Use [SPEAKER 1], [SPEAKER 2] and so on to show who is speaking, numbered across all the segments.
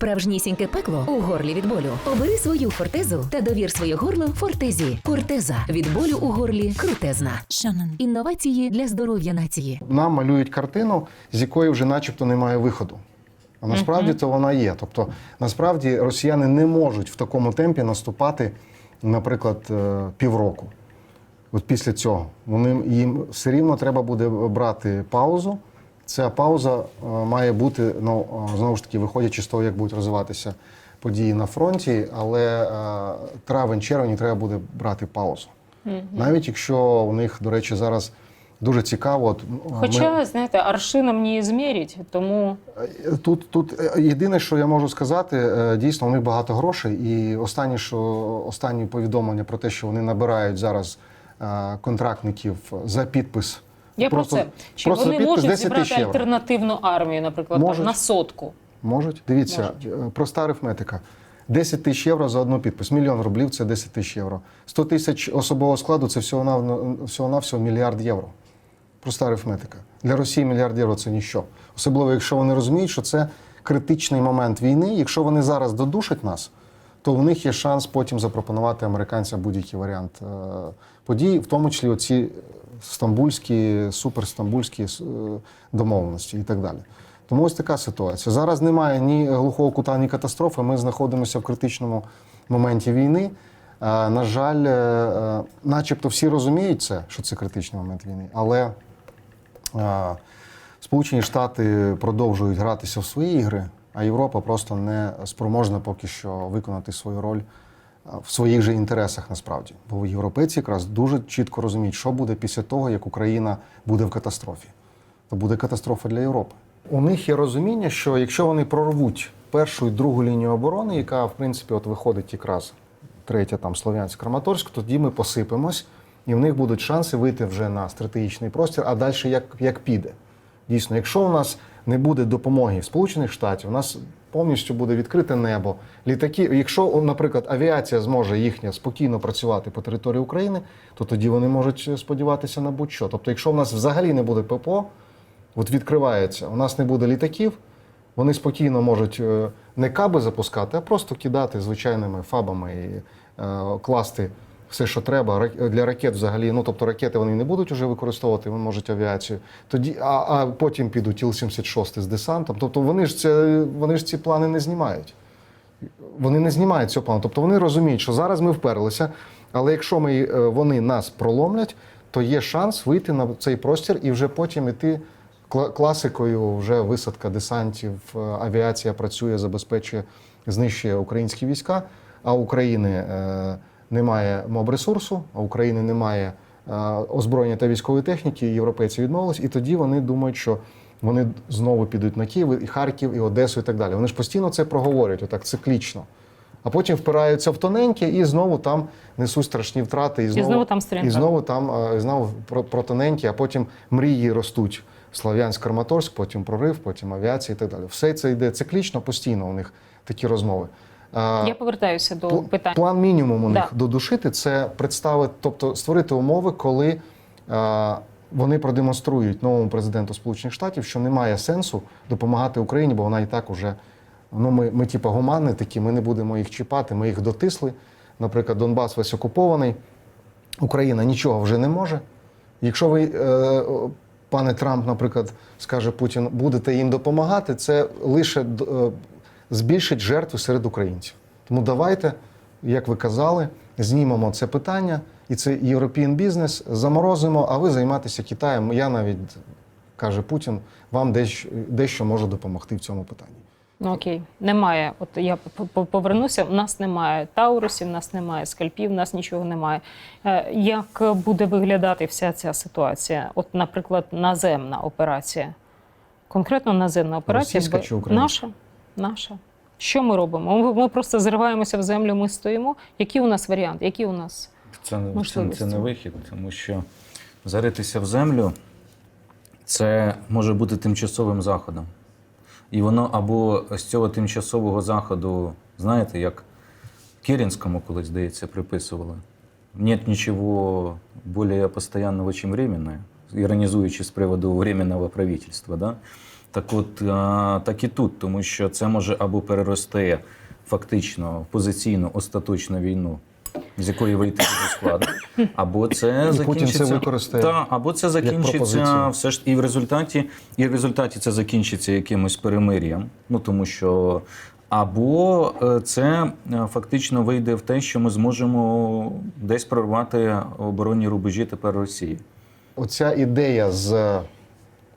[SPEAKER 1] справжнісіньке пекло у горлі від болю. Обери свою фортезу та довір своє горло фортезі. Фортеза від болю у горлі крутезна.
[SPEAKER 2] Шанон.
[SPEAKER 1] Інновації для здоров'я нації.
[SPEAKER 3] Нам малюють картину, з якої вже начебто немає виходу. А насправді то вона є. Тобто, насправді росіяни не можуть в такому темпі наступати, наприклад, е, півроку. От після цього. Вони, їм все рівно треба буде брати паузу. Ця пауза е, має бути, ну, е, знову ж таки, виходячи з того, як будуть розвиватися події на фронті, але е, травень-червень треба буде брати паузу. Навіть якщо у них, до речі, зараз дуже цікаво. От, е,
[SPEAKER 4] Хоча, знаєте, аршином не змірять, тому
[SPEAKER 3] Тут, тут єдине, що я можу сказати, дійсно, у них багато грошей. І останні, що, останні повідомлення про те, що вони набирають зараз контрактників за підпис.
[SPEAKER 4] Я
[SPEAKER 3] Просто-
[SPEAKER 4] про це. Чи
[SPEAKER 3] просто
[SPEAKER 4] вони можуть
[SPEAKER 3] 10
[SPEAKER 4] зібрати
[SPEAKER 3] євро.
[SPEAKER 4] альтернативну армію, наприклад, там, на сотку?
[SPEAKER 3] Можуть. Дивіться, е, проста арифметика. 10 тисяч євро за одну підпис. Мільйон рублів це 10 тисяч євро. 100 тисяч особового складу це всього на всього навсього мільярд євро. Проста арифметика. Для Росії мільярд євро це ніщо. Особливо, якщо вони розуміють, що це критичний момент війни. Якщо вони зараз додушать нас, то у них є шанс потім запропонувати американцям будь-який варіант е, подій, в тому числі оці стамбульські, суперстамбульські е, домовленості і так далі. Тому ось така ситуація. Зараз немає ні глухого кута, ні катастрофи. Ми знаходимося в критичному моменті війни. Е, На жаль, начебто всі розуміють це, що це критичний момент війни, але Сполучені Штати продовжують гратися в свої ігри, а Європа просто не спроможна поки що виконати свою роль е, в своїх же інтересах насправді. Бо європейці якраз дуже чітко розуміють, що буде після того, як Україна буде в катастрофі. То буде катастрофа для Європи. У них є розуміння, що якщо вони прорвуть першу і другу лінію оборони, яка в принципі от виходить якраз третя там Слов'янськ, Краматорськ, тоді ми посипемось, і в них будуть шанси вийти вже на стратегічний простір, а далі як, як піде. Дійсно, якщо у нас не буде допомоги Сполучених Штатів, у нас повністю буде відкрите небо. Літаки, якщо, наприклад, авіація зможе їхня спокійно працювати по території України, то тоді вони можуть сподіватися на будь-що. Тобто, якщо в нас взагалі не буде ППО, от відкривається, у нас не буде літаків, вони спокійно можуть е, не каби запускати, а просто кидати звичайними фабами і е, класти все, що треба. Для ракет взагалі, ну тобто ракети вони не будуть вже використовувати, вони можуть авіацію. Тоді, а, а потім підуть Іл-76 з десантом. Тобто вони ж це вони ж ці плани не знімають. Вони не знімають цього плану. Тобто вони розуміють, що зараз ми вперлися, але якщо ми, е, вони нас проломлять, то є шанс вийти на цей простір і вже потім іти класикою. Вже висадка десантів, е, авіація працює, забезпечує, знищує українські війська. А України е, немає мобресурсу, а України немає е, озброєння та військової техніки. і Європейці відмовились, і тоді вони думають, що вони знову підуть на Київ, і Харків, і Одесу, і так далі. Вони ж постійно це проговорюють, отак циклічно. А потім впираються в тоненьке і знову там несуть страшні втрати. І знову,
[SPEAKER 4] знову там стрімко.
[SPEAKER 3] І знову там е, і знову про, про тоненьке, а потім мрії ростуть. Слов'янськ, Краматорськ, потім прорив, потім авіація і так далі. Все це йде циклічно, постійно у них такі розмови.
[SPEAKER 4] Я повертаюся до питань.
[SPEAKER 3] План мінімум у
[SPEAKER 4] Да.
[SPEAKER 3] них додушити це представити, тобто створити умови, коли вони продемонструють новому президенту Сполучених Штатів, що немає сенсу допомагати Україні, бо вона і так уже ну ми, ми типа гуманні такі, ми не будемо їх чіпати, ми їх дотисли. Наприклад, Донбас весь окупований, Україна нічого вже не може. Якщо ви, е, пане Трамп, наприклад, скаже Путін, будете їм допомагати, це лише е, збільшить жертви серед українців. Тому давайте, як ви казали, знімемо це питання, і це European бізнес, заморозимо, а ви займатися Китаєм. Я навіть, каже Путін, вам дещо, дещо можу допомогти в цьому питанні.
[SPEAKER 4] Ну окей, немає. От я повернуся. У нас немає таурусів, у нас немає скальпів, у нас нічого немає. Е, Як буде виглядати вся ця ситуація? От, наприклад, наземна операція. Конкретно наземна операція
[SPEAKER 3] Російська чи українська?
[SPEAKER 4] наша. Наша. Що ми робимо? Ми, ми просто зриваємося в землю, ми стоїмо. Які у нас варіанти? Які у нас?
[SPEAKER 5] Це, це, це не вихід, тому що заритися в землю це може бути тимчасовим заходом. І воно або з цього тимчасового заходу, знаєте, як Керенському колись, здається, приписували. Нет нічого более постоянного, чем временное, іронізуючи з приводу временного правительства. Да? Так от, так і тут, тому що це може або перерости фактично в позиційну остаточну війну, з якої вийти дуже складно, або це
[SPEAKER 3] Путін
[SPEAKER 5] закінчиться
[SPEAKER 3] це використає
[SPEAKER 5] Та, або це закінчиться все ж і в результаті, і в результаті це закінчиться якимось перемир'ям. Ну тому що або е, це е, фактично вийде в те, що ми зможемо десь прорвати оборонні рубежі тепер Росії.
[SPEAKER 3] Оця ідея з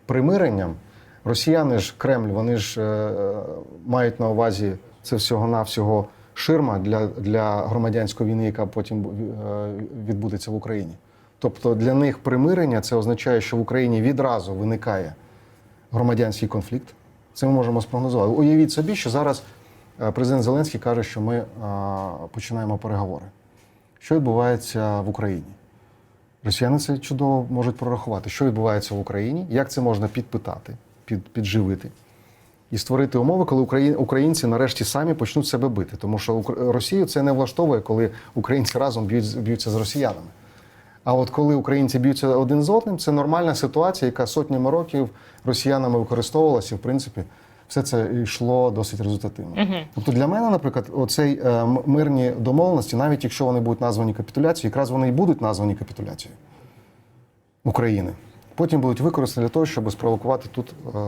[SPEAKER 3] примиренням, росіяни ж Кремль, вони ж е, мають на увазі це всього-навсього ширма для, для громадянської війни, яка потім е, відбудеться в Україні. Тобто для них примирення це означає, що в Україні відразу виникає громадянський конфлікт. Це ми можемо спрогнозувати. Уявіть собі, що зараз е, президент Зеленський каже, що ми е, починаємо переговори. Що відбувається в Україні? Росіяни це чудово можуть прорахувати, що відбувається в Україні, як це можна підпитати, під, підживити і створити умови, коли українці нарешті самі почнуть себе бити. Тому що Росію це не влаштовує, коли українці разом б'ють, б'ються з росіянами. А от коли українці б'ються один з одним, це нормальна ситуація, яка сотнями років росіянами використовувалася, і в принципі все це йшло досить результативно. Тобто для мене, наприклад, оцей е, мирні домовленості, навіть якщо вони будуть названі капітуляцією, якраз вони і будуть названі капітуляцією України. Потім будуть використані для того, щоб спровокувати тут е,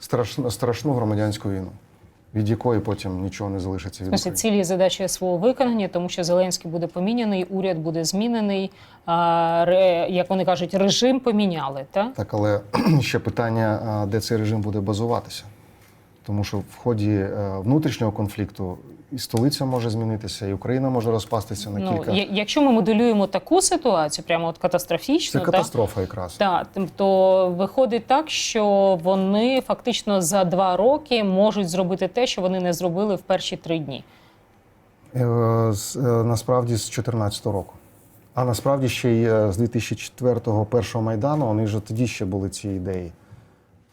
[SPEAKER 3] страшну, страшну громадянську війну, від якої потім нічого не залишиться від України.
[SPEAKER 4] цілі і задачі свого виконання, тому що Зеленський буде поміняний, уряд буде змінений. А, ре, як вони кажуть, режим поміняли. Та?
[SPEAKER 3] Так, але ще питання, де цей режим буде базуватися. Тому що в ході е, внутрішнього конфлікту і столиця може змінитися, і Україна може розпастися на
[SPEAKER 4] Ну,
[SPEAKER 3] кілька.
[SPEAKER 4] я- якщо ми моделюємо таку ситуацію, прямо от
[SPEAKER 3] Це
[SPEAKER 4] катастрофічну, та,
[SPEAKER 3] катастрофа якраз.
[SPEAKER 4] та, то виходить так, що вони фактично за два роки можуть зробити те, що вони не зробили в перші три дні.
[SPEAKER 3] Е, е, Насправді з 2014 року. А насправді ще й з 2004-го першого майдану вони вже тоді ще були ці ідеї.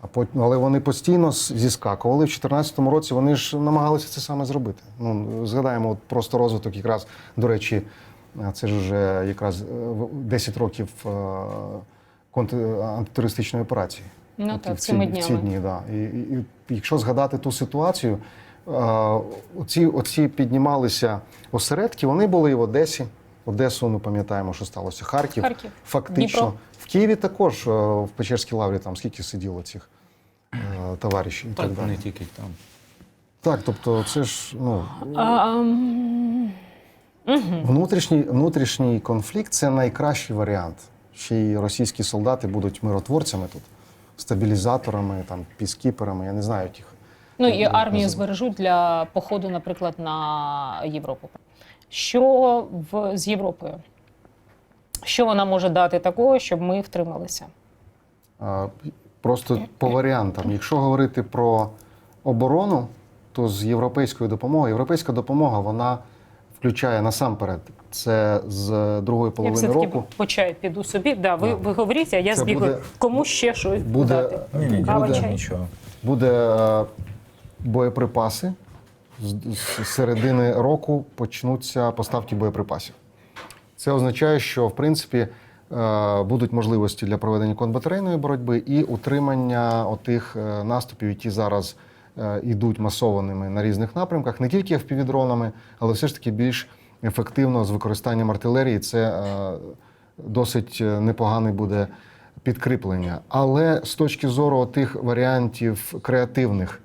[SPEAKER 3] А потім, але вони постійно зіскакували. В 2014 році вони ж намагалися це саме зробити. Ну, згадаємо, от просто розвиток, якраз, до речі, е, це ж вже якраз е, 10 років е, антитерористичної операції.
[SPEAKER 4] Ну
[SPEAKER 3] От
[SPEAKER 4] так,
[SPEAKER 3] в ці,
[SPEAKER 4] цими
[SPEAKER 3] в ці дні, да. І, і, і якщо згадати ту ситуацію, е, оці, оці піднімалися осередки, вони були і в Одесі. Одесу ми пам'ятаємо, що сталося. Харків.
[SPEAKER 4] Харків.
[SPEAKER 3] Фактично.
[SPEAKER 4] Дніпро.
[SPEAKER 3] В Києві також е, в Печерській лаврі там скільки сиділо цих е, товаришів і так,
[SPEAKER 5] Так,
[SPEAKER 3] далі.
[SPEAKER 5] не тільки там.
[SPEAKER 3] Так, тобто це ж ну,
[SPEAKER 4] А,
[SPEAKER 3] внутрішній, внутрішній конфлікт це найкращий варіант. Ще й російські солдати будуть миротворцями тут, стабілізаторами, там, піскіперами, я не знаю їх.
[SPEAKER 4] Ну і армію збережуть для походу, наприклад, на Європу. Що в, з Європою? Що вона може дати такого, щоб ми втрималися?
[SPEAKER 3] Просто по варіантам. Якщо говорити про оборону, то з європейською допомогою, європейська допомога вона включає насамперед це з другої половини
[SPEAKER 4] все-таки
[SPEAKER 3] року.
[SPEAKER 4] по піду собі. Да, ви, ви говоріть, а я збігаю.
[SPEAKER 3] буде-
[SPEAKER 4] Кому ще щось
[SPEAKER 3] буде-
[SPEAKER 4] дати?
[SPEAKER 5] Ні, ні,
[SPEAKER 4] Кава,
[SPEAKER 5] буде
[SPEAKER 4] чай?
[SPEAKER 5] нічого.
[SPEAKER 3] Буде е, боєприпаси. З середини року почнуться поставки боєприпасів. Це означає, що в принципі е, будуть можливості для проведення контрбатарейної боротьби і утримання отих е, наступів, які зараз е, йдуть масованими на різних напрямках, не тільки FPV-дронами, але все ж таки більш ефективно з використанням артилерії. Це досить непоганий буде підкріплення. Але з точки зору тих варіантів креативних,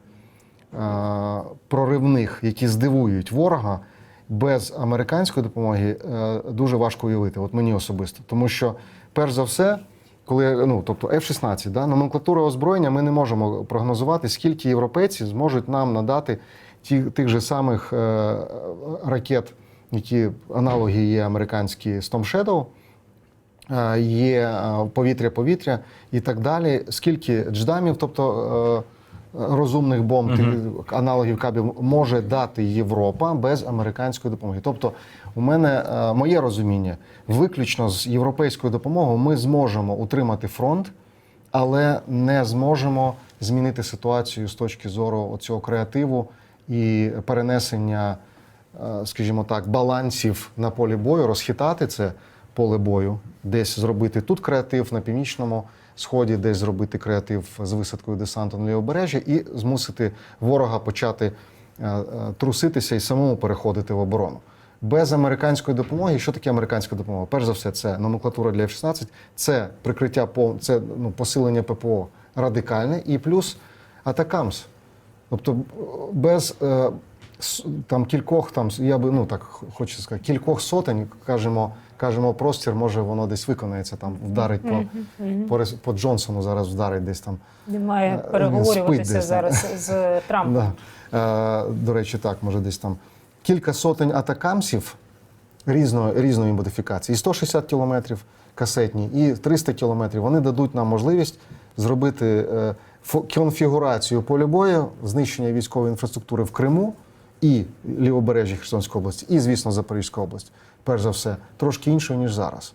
[SPEAKER 3] проривних, які здивують ворога, без американської допомоги е, дуже важко уявити. От мені особисто. Тому що, перш за все, коли ну, тобто F-16, да, номенклатура озброєння, ми не можемо прогнозувати, скільки європейці зможуть нам надати ті, тих же самих е, ракет, які аналоги є американські Storm Shadow, е, є е, повітря-повітря і так далі. Скільки дждамів, тобто е, розумних бомб, тих аналогів кабів, може дати Європа без американської допомоги. Тобто, у мене е, моє розуміння, виключно з європейською допомогою ми зможемо утримати фронт, але не зможемо змінити ситуацію з точки зору цього креативу і перенесення, е, скажімо так, балансів на полі бою, розхитати це поле бою, десь зробити тут креатив на північному сході десь зробити креатив з висадкою десанту на лівобережжя і змусити ворога почати е, е, труситися і самому переходити в оборону. Без американської допомоги, що таке американська допомога? Перш за все, це номенклатура для F-16, це прикриття це ну, посилення ППО радикальне і плюс атакамс. Тобто без е, там кількох, там я би ну так хочу сказати, кількох сотень, кажемо, кажемо, простір, може воно десь виконається, там вдарить по, по, по Джонсону, зараз вдарить десь там.
[SPEAKER 4] Він має
[SPEAKER 3] Е,
[SPEAKER 4] переговорюватися
[SPEAKER 3] десь
[SPEAKER 4] зараз з Трампом.
[SPEAKER 3] Да. Е, до речі, так, може десь там кілька сотень атакамсів різної, різної модифікації. І 160 кілометрів касетні, і 300 кілометрів. Вони дадуть нам можливість зробити е, конфігурацію поля бою, знищення військової інфраструктури в Криму і лівобережжя Херсонської області, і, звісно, Запорізька область. Перш за все, трошки іншою, ніж зараз.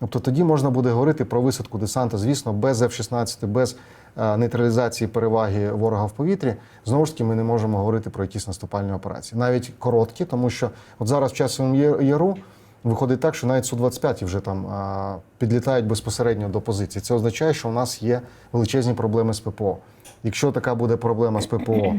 [SPEAKER 3] Тобто тоді можна буде говорити про висадку десанта, звісно, без F-16, без е, нейтралізації переваги ворога в повітрі. Знову ж таки, ми не можемо говорити про якісь наступальні операції, навіть короткі, тому що от зараз в часовому яру виходить так, що навіть Су-25 вже там а, підлітають безпосередньо до позиції. Це означає, що у нас є величезні проблеми з ППО. Якщо така буде проблема з ППО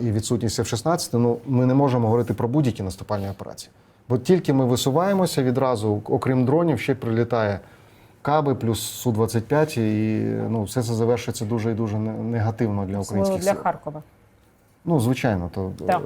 [SPEAKER 3] і відсутність F-16, ну ми не можемо говорити про будь-які наступальні операції. Бо тільки ми висуваємося відразу, окрім дронів, ще прилітає каби плюс Су-25, і ну, все це завершиться дуже і дуже негативно для
[SPEAKER 4] українських
[SPEAKER 3] українських
[SPEAKER 4] для
[SPEAKER 3] сил.
[SPEAKER 4] Харкова.
[SPEAKER 3] Ну, звичайно, то
[SPEAKER 4] Так.
[SPEAKER 3] е,